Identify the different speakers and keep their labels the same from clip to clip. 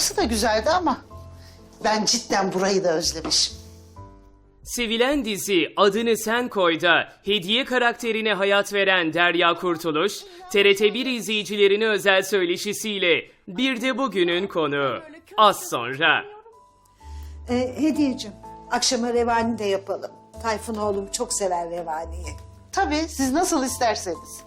Speaker 1: orası da güzeldi ama ben cidden burayı da özlemişim.
Speaker 2: Sevilen dizi Adını Sen Koy'da hediye karakterine hayat veren Derya Kurtuluş, TRT1 izleyicilerine özel söyleşisiyle bir de bugünün konu. Az sonra.
Speaker 3: Ee, hediyeciğim, akşama revani de yapalım. Tayfun oğlum çok sever revaniyi.
Speaker 1: Tabii siz nasıl isterseniz.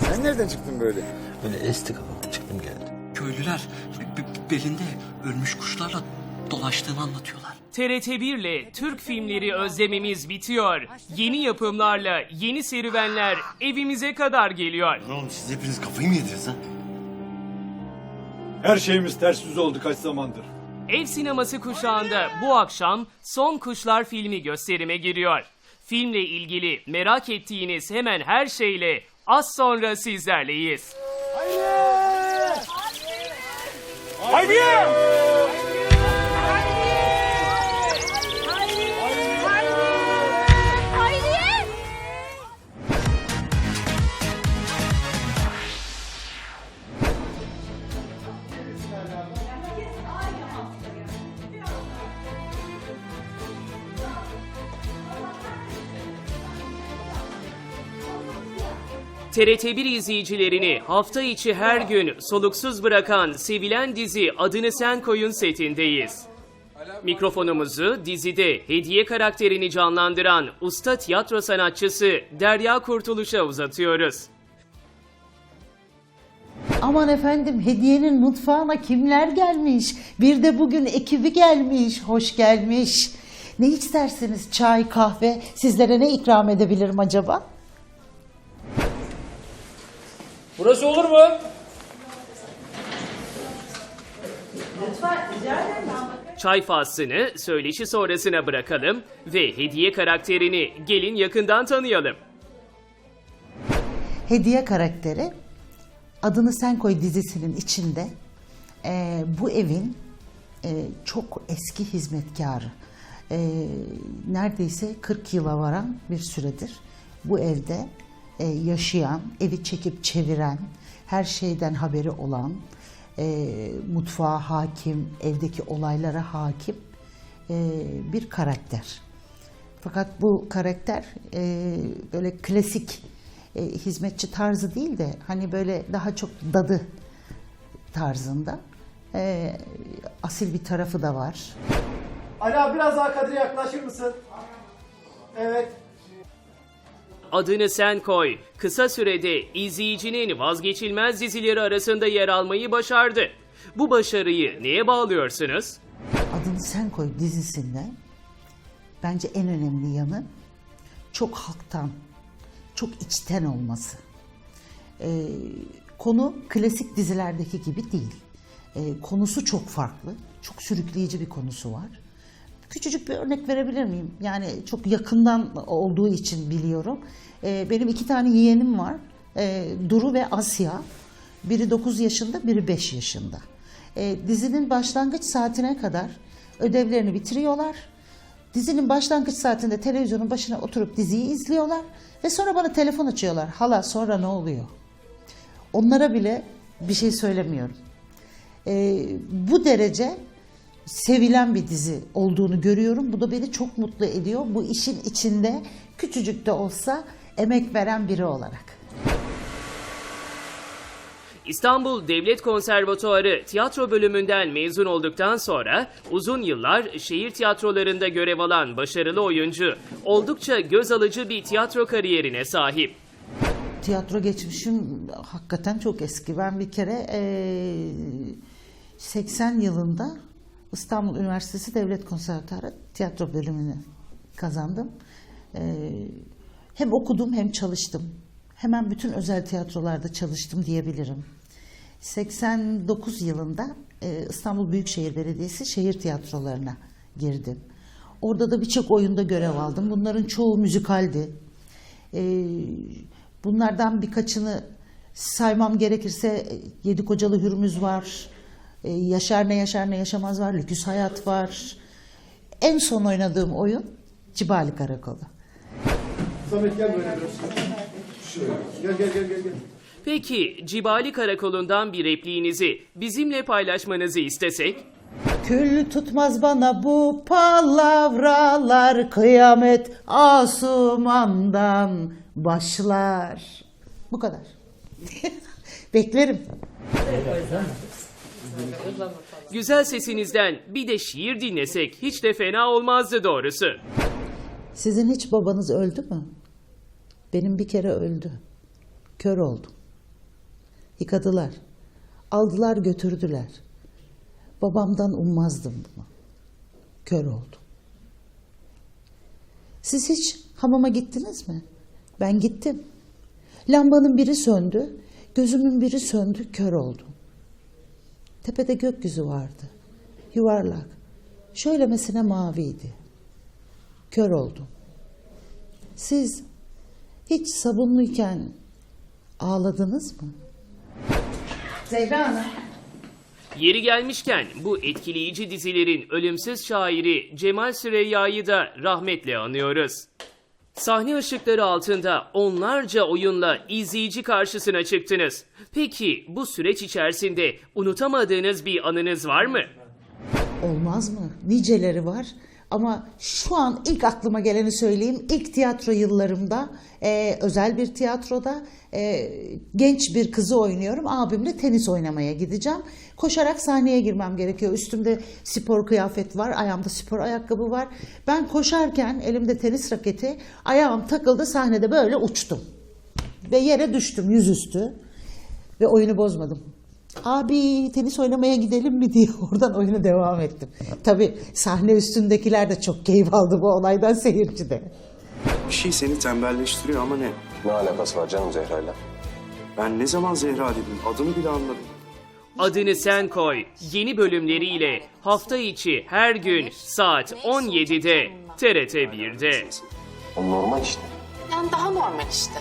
Speaker 4: Sen nereden çıktın böyle?
Speaker 5: Böyle esti kafam çıktım geldim.
Speaker 6: Köylüler belinde ölmüş kuşlarla dolaştığını anlatıyorlar.
Speaker 2: TRT1 ile Türk filmleri özlememiz bitiyor. Yeni yapımlarla yeni serüvenler evimize kadar geliyor.
Speaker 5: Oğlum siz hepiniz kafayı mı yediniz ha?
Speaker 4: Her şeyimiz ters yüz oldu kaç zamandır.
Speaker 2: Ev sineması kuşağında bu akşam Son Kuşlar filmi gösterime giriyor. Filmle ilgili merak ettiğiniz hemen her şeyle az sonra sizlerleyiz. 海滨 TRT1 izleyicilerini hafta içi her gün soluksuz bırakan sevilen dizi Adını Sen Koyun setindeyiz. Mikrofonumuzu dizide hediye karakterini canlandıran usta tiyatro sanatçısı Derya Kurtuluş'a uzatıyoruz.
Speaker 7: Aman efendim hediyenin mutfağına kimler gelmiş? Bir de bugün ekibi gelmiş, hoş gelmiş. Ne isterseniz çay, kahve, sizlere ne ikram edebilirim acaba?
Speaker 2: Burası olur mu? Çay faslını söyleşi sonrasına bırakalım ve hediye karakterini gelin yakından tanıyalım.
Speaker 7: Hediye karakteri Adını Sen Koy dizisinin içinde e, bu evin e, çok eski hizmetkarı. E, neredeyse 40 yıla varan bir süredir bu evde e, yaşayan, evi çekip çeviren, her şeyden haberi olan, e, mutfağa hakim, evdeki olaylara hakim e, bir karakter. Fakat bu karakter böyle klasik hizmetçi tarzı değil de hani böyle daha çok dadı tarzında. Asil bir tarafı da var.
Speaker 8: Ali abi biraz daha kadre yaklaşır mısın? Evet.
Speaker 2: Adını Sen Koy, kısa sürede izleyicinin vazgeçilmez dizileri arasında yer almayı başardı. Bu başarıyı neye bağlıyorsunuz?
Speaker 7: Adını Sen Koy dizisinde bence en önemli yanı çok halktan, çok içten olması. Ee, konu klasik dizilerdeki gibi değil. Ee, konusu çok farklı, çok sürükleyici bir konusu var. Küçücük bir örnek verebilir miyim? Yani çok yakından olduğu için biliyorum. Ee, benim iki tane yeğenim var. Ee, Duru ve Asya. Biri 9 yaşında, biri 5 yaşında. Ee, dizinin başlangıç saatine kadar ödevlerini bitiriyorlar. Dizinin başlangıç saatinde televizyonun başına oturup diziyi izliyorlar ve sonra bana telefon açıyorlar. Hala sonra ne oluyor? Onlara bile bir şey söylemiyorum. Bu derece sevilen bir dizi olduğunu görüyorum. Bu da beni çok mutlu ediyor. Bu işin içinde küçücük de olsa emek veren biri olarak.
Speaker 2: İstanbul Devlet Konservatuarı tiyatro bölümünden mezun olduktan sonra uzun yıllar şehir tiyatrolarında görev alan başarılı oyuncu, oldukça göz alıcı bir tiyatro kariyerine sahip.
Speaker 7: Tiyatro geçmişim hakikaten çok eski. Ben bir kere eee, 80 yılında İstanbul Üniversitesi Devlet Konservatuarı tiyatro bölümünü kazandım. Eee, hem okudum hem çalıştım. Hemen bütün özel tiyatrolarda çalıştım diyebilirim. 89 yılında eee, İstanbul Büyükşehir Belediyesi şehir tiyatrolarına girdim. Orada da birçok oyunda görev aldım. Bunların çoğu müzikaldi. Ee, bunlardan birkaçını saymam gerekirse e, Yedi Kocalı Hürmüz var, e, Yaşar Ne Yaşar Ne Yaşamaz var, Lüküs Hayat var. En son oynadığım oyun Cibali Karakolu.
Speaker 8: Samet gel böyle biraz. Şöyle. Gel gel gel gel. gel.
Speaker 2: Peki Cibali Karakolu'ndan bir repliğinizi bizimle paylaşmanızı istesek?
Speaker 7: Kül tutmaz bana bu palavralar kıyamet asumandan başlar. Bu kadar. Beklerim.
Speaker 2: Güzel sesinizden bir de şiir dinlesek hiç de fena olmazdı doğrusu.
Speaker 7: Sizin hiç babanız öldü mü? Benim bir kere öldü. Kör oldum. Yıkadılar. Aldılar götürdüler. Babamdan ummazdım bunu. Kör oldum. Siz hiç hamama gittiniz mi? Ben gittim. Lambanın biri söndü, gözümün biri söndü, kör oldum. Tepede gökyüzü vardı. Yuvarlak. Şöylemesine maviydi. Kör oldum. Siz hiç sabunluyken ağladınız mı? Zehra Hanım.
Speaker 2: Yeri gelmişken bu etkileyici dizilerin ölümsüz şairi Cemal Süreyya'yı da rahmetle anıyoruz. Sahne ışıkları altında onlarca oyunla izleyici karşısına çıktınız. Peki bu süreç içerisinde unutamadığınız bir anınız var mı?
Speaker 7: Olmaz mı? Niceleri var. Ama şu an ilk aklıma geleni söyleyeyim. İlk tiyatro yıllarımda e, özel bir tiyatroda e, genç bir kızı oynuyorum. Abimle tenis oynamaya gideceğim. Koşarak sahneye girmem gerekiyor. Üstümde spor kıyafet var, ayağımda spor ayakkabı var. Ben koşarken elimde tenis raketi, ayağım takıldı sahnede böyle uçtum. Ve yere düştüm yüzüstü. Ve oyunu bozmadım. Abi tenis oynamaya gidelim mi diye oradan oyunu devam ettim. Tabii sahne üstündekiler de çok keyif aldı bu olaydan seyirci de.
Speaker 9: Bir şey seni tembelleştiriyor ama ne?
Speaker 5: Ne alakası var canım Zehra'yla?
Speaker 9: Ben ne zaman Zehra dedim adını bile anladım.
Speaker 2: Adını sen koy. Yeni bölümleriyle hafta içi her gün saat 17'de TRT 1'de.
Speaker 5: O normal işte.
Speaker 10: Yani daha normal işte.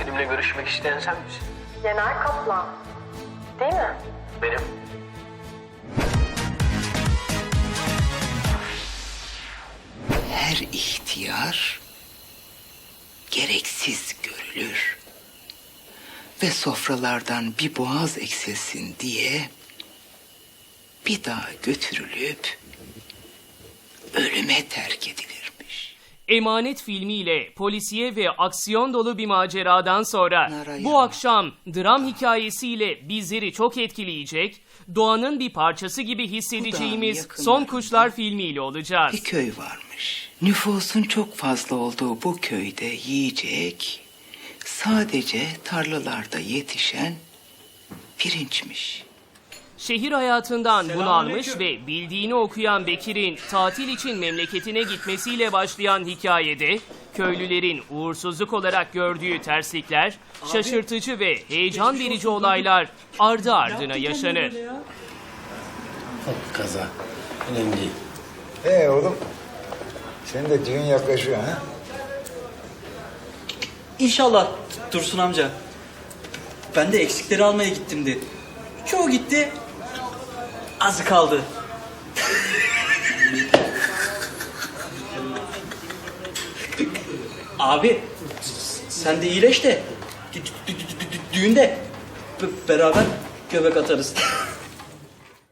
Speaker 6: Benimle görüşmek isteyen sen misin?
Speaker 10: Yener Kaplan. Değil mi?
Speaker 6: Benim.
Speaker 1: Her ihtiyar gereksiz görülür. Ve sofralardan bir boğaz eksilsin diye bir daha götürülüp ölüme terk edilirmiş.
Speaker 2: Emanet filmiyle polisiye ve aksiyon dolu bir maceradan sonra
Speaker 1: Narayana.
Speaker 2: bu akşam dram hikayesiyle bizleri çok etkileyecek, doğanın bir parçası gibi hissedeceğimiz. Son Kuşlar filmiyle olacağız.
Speaker 1: Bir köy varmış. Nüfusun çok fazla olduğu bu köyde yiyecek sadece tarlalarda yetişen pirinçmiş.
Speaker 2: Şehir hayatından bunalmış ve bildiğini okuyan Bekir'in tatil için memleketine gitmesiyle başlayan hikayede köylülerin uğursuzluk olarak gördüğü terslikler, şaşırtıcı ve heyecan verici olaylar ardı ardına yaşanır.
Speaker 5: Kaza. Önemli değil.
Speaker 4: Ee oğlum. Senin de düğün yaklaşıyor ha?
Speaker 6: İnşallah Dursun amca. Ben de eksikleri almaya gittimdi. Çoğu gitti. Azı kaldı. Abi sen de iyileş de dü- dü- dü- dü- dü- düğünde b- beraber göbek atarız.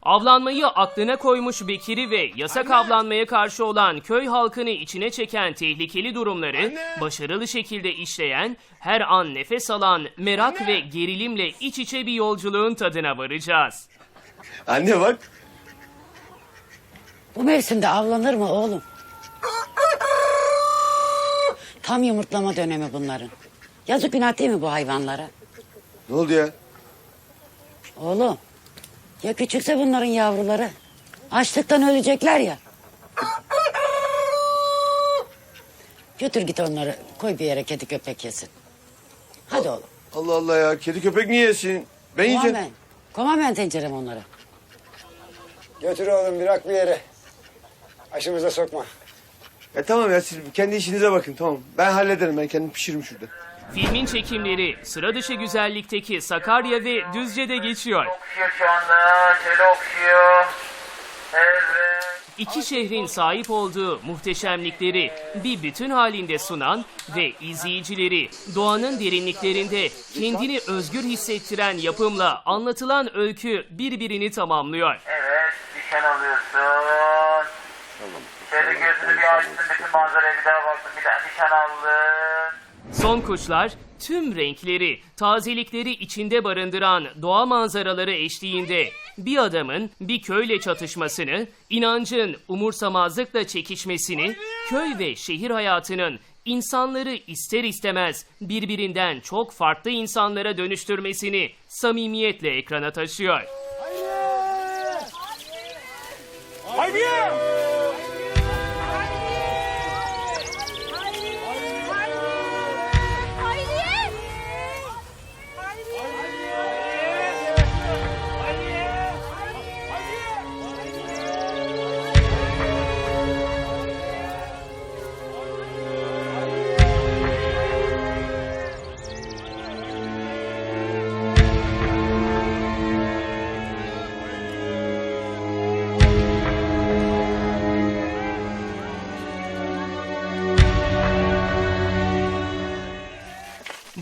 Speaker 2: Avlanmayı aklına koymuş Bekir'i ve yasak avlanmaya karşı olan köy halkını içine çeken tehlikeli durumları başarılı şekilde işleyen, her an nefes alan, merak ve gerilimle iç içe bir yolculuğun tadına varacağız.
Speaker 5: Anne bak.
Speaker 10: Bu mevsimde avlanır mı oğlum? Tam yumurtlama dönemi bunların. Yazık günah değil mi bu hayvanlara?
Speaker 5: Ne oldu ya?
Speaker 10: Oğlum ya küçükse bunların yavruları. Açlıktan ölecekler ya. Götür git onları koy bir yere kedi köpek yesin. Hadi oğlum.
Speaker 5: Allah Allah ya. Kedi köpek niye yesin? Ben yiyeceğim.
Speaker 10: ben. Koymam ben tencerem onları.
Speaker 8: Götür oğlum bırak bir yere. Aşımıza sokma.
Speaker 5: Ya tamam ya siz kendi işinize bakın tamam. Ben hallederim ben kendim pişiririm şurada.
Speaker 2: Filmin çekimleri sıra dışı güzellikteki Sakarya ve Düzce'de geçiyor.
Speaker 11: Şu anda. Evet.
Speaker 2: iki şehrin sahip olduğu muhteşemlikleri bir bütün halinde sunan ve izleyicileri doğanın derinliklerinde kendini özgür hissettiren yapımla anlatılan öykü birbirini tamamlıyor.
Speaker 11: Evet, nişan alıyorsun. Şöyle gözünü bir açtın, bütün manzaraya bir daha baktın, bir daha nişan aldın.
Speaker 2: Son Kuşlar tüm renkleri, tazelikleri içinde barındıran doğa manzaraları eşliğinde bir adamın bir köyle çatışmasını, inancın umursamazlıkla çekişmesini, köy ve şehir hayatının insanları ister istemez birbirinden çok farklı insanlara dönüştürmesini samimiyetle ekrana taşıyor. Yeah!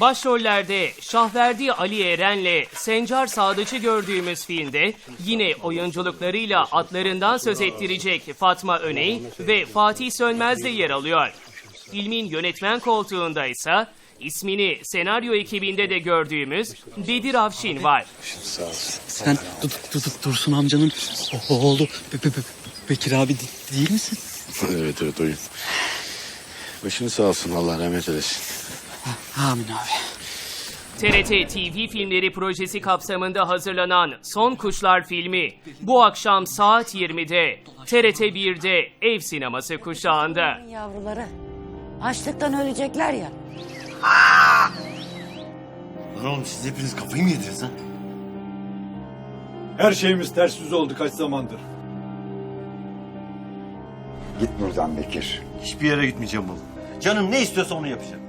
Speaker 2: Başrollerde Şahverdi Ali Eren'le Sencar Sadıç'ı gördüğümüz filmde yine oyunculuklarıyla adlarından söz ettirecek Fatma Öney ve Fatih Sönmez de yer alıyor. Filmin yönetmen koltuğunda ise ismini senaryo ekibinde de gördüğümüz Bedir Avşin var.
Speaker 6: Sen Du- Du- Du- Dursun amcanın oğlu Be- Be- Be- Bekir abi de- değil misin?
Speaker 9: Evet evet oyun. Başını sağ olsun Allah rahmet eylesin.
Speaker 6: Amin abi.
Speaker 2: TRT TV filmleri projesi kapsamında hazırlanan Son Kuşlar filmi bu akşam saat 20'de TRT 1'de ev sineması kuşağında.
Speaker 10: Yavruları açlıktan ölecekler ya.
Speaker 8: Lan oğlum siz hepiniz kafayı mı yediniz ha? Her şeyimiz ters yüz oldu kaç zamandır.
Speaker 4: Git buradan Bekir.
Speaker 8: Hiçbir yere gitmeyeceğim oğlum. Canım ne istiyorsa onu yapacağım.